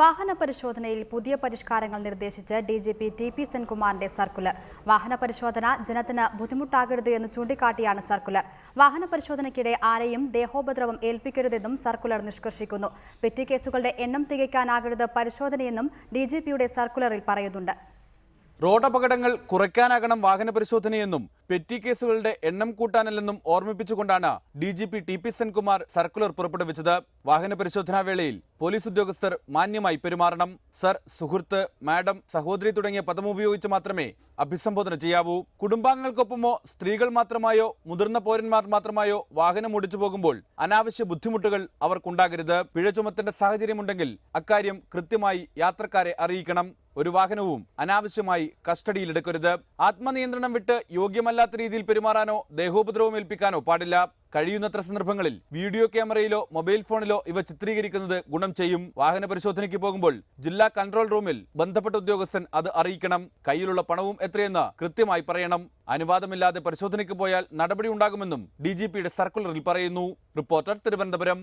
വാഹന പരിശോധനയിൽ പുതിയ പരിഷ്കാരങ്ങൾ നിർദ്ദേശിച്ച് D G P T P സെൻകുമാറിന്റെ circular. വാഹന പരിശോധന ജനത്തിന് ബുദ്ധിമുട്ടാകരുത് എന്ന് ചൂണ്ടിക്കാട്ടിയാണ് സർക്കുലർ. വാഹന പരിശോധനയ്ക്കിടെ ആരെയും ദേഹോപദ്രവം ഏൽപ്പിക്കരുതെന്നും സർക്കുലർ നിഷ്കർഷിക്കുന്നു. പെറ്റി കേസുകളുടെ എണ്ണം തികയ്ക്കാനാകരുത് പരിശോധനയെന്നും ഡി ജി പിയുടെ സർക്കുലറിൽ പറയുന്നുണ്ട്. റോഡപകടങ്ങൾ കുറയ്ക്കാനാകണം വാഹന പരിശോധനയെന്നും പെറ്റി കേസുകളുടെ എണ്ണം കൂട്ടാനല്ലെന്നും ഓർമ്മിപ്പിച്ചുകൊണ്ടാണ് D G P T P Senkumar circular പുറപ്പെടുവിച്ചത്. വാഹന പരിശോധനാ വേളയിൽ പോലീസ് ഉദ്യോഗസ്ഥർ മാന്യമായി പെരുമാറണം. സർ സുഹൃത്ത് മാഡം സഹോദരി തുടങ്ങിയ പദം ഉപയോഗിച്ച് മാത്രമേ അഭിസംബോധന ചെയ്യാവൂ. കുടുംബാംഗങ്ങൾക്കൊപ്പമോ സ്ത്രീകൾ മാത്രമായോ മുതിർന്ന പൗരന്മാർ മാത്രമായോ വാഹനം ഓടിച്ചു പോകുമ്പോൾ അനാവശ്യ ബുദ്ധിമുട്ടുകൾ അവർക്കുണ്ടാകരുത്. പിഴ ചുമത്തേണ്ട സാഹചര്യമുണ്ടെങ്കിൽ അക്കാര്യം കൃത്യമായി യാത്രക്കാരെ അറിയിക്കണം. ഒരു വാഹനവും അനാവശ്യമായി കസ്റ്റഡിയിലെടുക്കരുത് ആത്മനിയന്ത്രണം വിട്ട് യോഗ്യമല്ലാത്ത രീതിയിൽ പെരുമാറാനോ ദേഹോപദ്രവം ഏൽപ്പിക്കാനോ പാടില്ല. കഴിയുന്നത്ര സന്ദർഭങ്ങളിൽ വീഡിയോ ക്യാമറയിലോ മൊബൈൽ ഫോണിലോ ഇവ ചിത്രീകരിക്കുന്നത് ഗുണം ചെയ്യും. വാഹന പരിശോധനയ്ക്ക് പോകുമ്പോൾ ജില്ലാ കൺട്രോൾ റൂമിൽ ബന്ധപ്പെട്ട ഉദ്യോഗസ്ഥൻ അത് അറിയിക്കണം. കയ്യിലുള്ള പണവും എത്രയെന്ന് കൃത്യമായി പറയണം. അനുവാദമില്ലാതെ പരിശോധനയ്ക്ക് പോയാൽ നടപടി ഉണ്ടാകുമെന്നും ഡി സർക്കുലറിൽ പറയുന്നു. റിപ്പോർട്ടർ തിരുവനന്തപുരം.